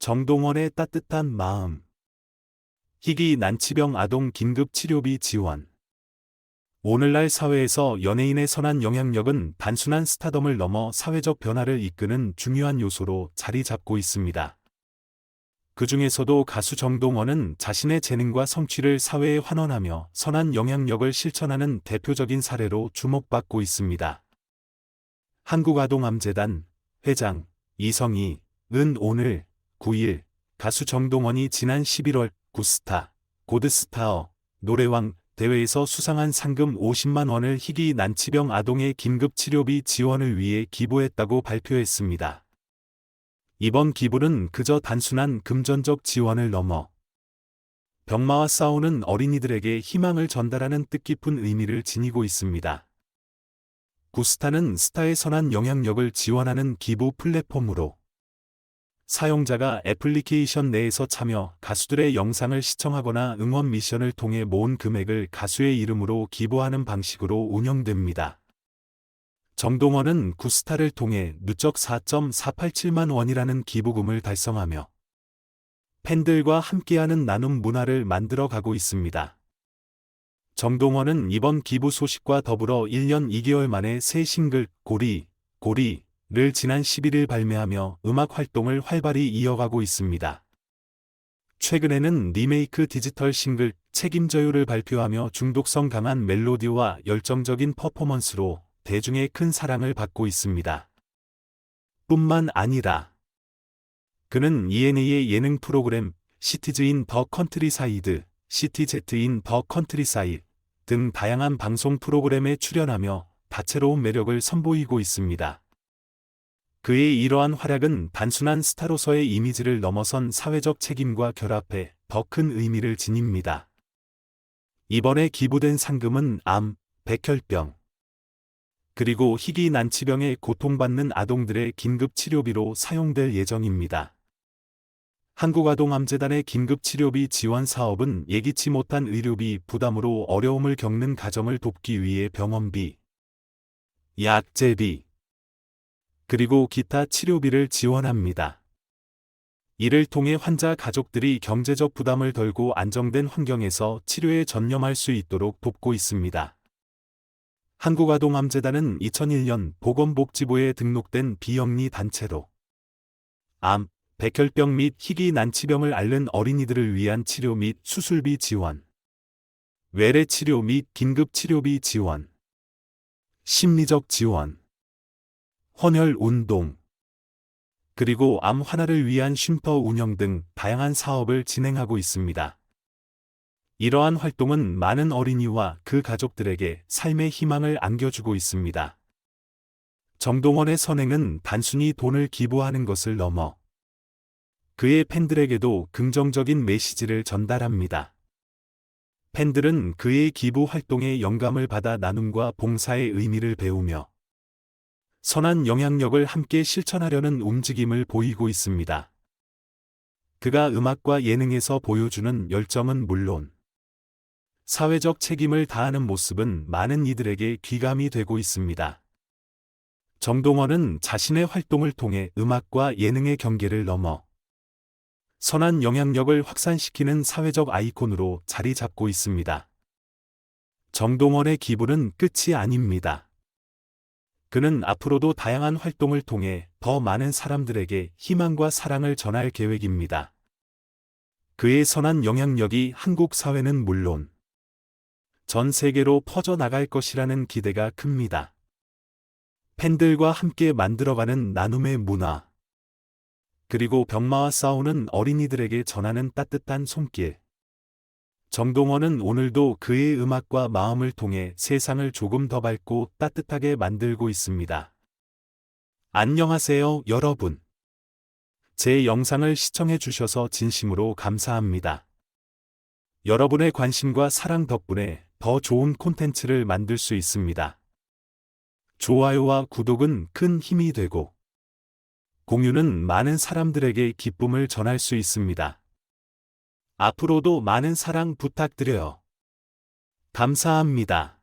정동원의 따뜻한 마음. 희귀 난치병 아동 긴급 치료비 지원. 오늘날 사회에서 연예인의 선한 영향력은 단순한 스타덤을 넘어 사회적 변화를 이끄는 중요한 요소로 자리 잡고 있습니다. 그 중에서도 가수 정동원은 자신의 재능과 성취를 사회에 환원하며 선한 영향력을 실천하는 대표적인 사례로 주목받고 있습니다. 한국아동암재단 회장 이성희 은 오늘 9일 가수 정동원이 지난 11월 구스타 고드스타어 노래왕 대회에서 수상한 상금 50만 원을 희귀 난치병 아동의 긴급 치료비 지원을 위해 기부했다고 발표했습니다. 이번 기부는 그저 단순한 금전적 지원을 넘어 병마와 싸우는 어린이들에게 희망을 전달하는 뜻깊은 의미를 지니고 있습니다. 구스타는 스타의 선한 영향력을 지원하는 기부 플랫폼으로 사용자가 애플리케이션 내에서 참여 가수들의 영상을 시청하거나 응원 미션을 통해 모은 금액을 가수의 이름으로 기부하는 방식으로 운영됩니다. 정동원은 구스타를 통해 누적 4.487만 원이라는 기부금을 달성하며 팬들과 함께하는 나눔 문화를 만들어 가고 있습니다. 정동원은 이번 기부 소식과 더불어 1년 2개월 만에 새 싱글 고리, 고리, 를 지난 11일 발매하며 음악 활동을 활발히 이어가고 있습니다. 최근에는 리메이크 디지털 싱글 책임져요를 발표하며 중독성 강한 멜로디와 열정적인 퍼포먼스로 대중의 큰 사랑을 받고 있습니다. 뿐만 아니라 그는 ENA의 예능 프로그램 시티즈인 더 컨트리 사이드, 시티제트인 더 컨트리 사이드 등 다양한 방송 프로그램에 출연하며 다채로운 매력을 선보이고 있습니다. 그의 이러한 활약은 단순한 스타로서의 이미지를 넘어선 사회적 책임과 결합해 더 큰 의미를 지닙니다. 이번에 기부된 상금은 암, 백혈병, 그리고 희귀 난치병에 고통받는 아동들의 긴급 치료비로 사용될 예정입니다. 한국아동암재단의 긴급치료비 지원 사업은 예기치 못한 의료비 부담으로 어려움을 겪는 가정을 돕기 위해 병원비, 약제비, 그리고 기타 치료비를 지원합니다. 이를 통해 환자 가족들이 경제적 부담을 덜고 안정된 환경에서 치료에 전념할 수 있도록 돕고 있습니다. 한국아동암재단은 2001년 보건복지부에 등록된 비영리 단체로 암, 백혈병 및 희귀 난치병을 앓는 어린이들을 위한 치료 및 수술비 지원, 외래 치료 및 긴급 치료비 지원, 심리적 지원, 헌혈 운동, 그리고 암 환아를 위한 쉼터 운영 등 다양한 사업을 진행하고 있습니다. 이러한 활동은 많은 어린이와 그 가족들에게 삶의 희망을 안겨주고 있습니다. 정동원의 선행은 단순히 돈을 기부하는 것을 넘어 그의 팬들에게도 긍정적인 메시지를 전달합니다. 팬들은 그의 기부 활동에 영감을 받아 나눔과 봉사의 의미를 배우며 선한 영향력을 함께 실천하려는 움직임을 보이고 있습니다. 그가 음악과 예능에서 보여주는 열정은 물론 사회적 책임을 다하는 모습은 많은 이들에게 귀감이 되고 있습니다. 정동원은 자신의 활동을 통해 음악과 예능의 경계를 넘어 선한 영향력을 확산시키는 사회적 아이콘으로 자리 잡고 있습니다. 정동원의 기부는 끝이 아닙니다. 그는 앞으로도 다양한 활동을 통해 더 많은 사람들에게 희망과 사랑을 전할 계획입니다. 그의 선한 영향력이 한국 사회는 물론 전 세계로 퍼져나갈 것이라는 기대가 큽니다. 팬들과 함께 만들어가는 나눔의 문화, 그리고 병마와 싸우는 어린이들에게 전하는 따뜻한 손길. 정동원은 오늘도 그의 음악과 마음을 통해 세상을 조금 더 밝고 따뜻하게 만들고 있습니다. 안녕하세요, 여러분. 제 영상을 시청해 주셔서 진심으로 감사합니다. 여러분의 관심과 사랑 덕분에 더 좋은 콘텐츠를 만들 수 있습니다. 좋아요와 구독은 큰 힘이 되고, 공유는 많은 사람들에게 기쁨을 전할 수 있습니다. 앞으로도 많은 사랑 부탁드려요. 감사합니다.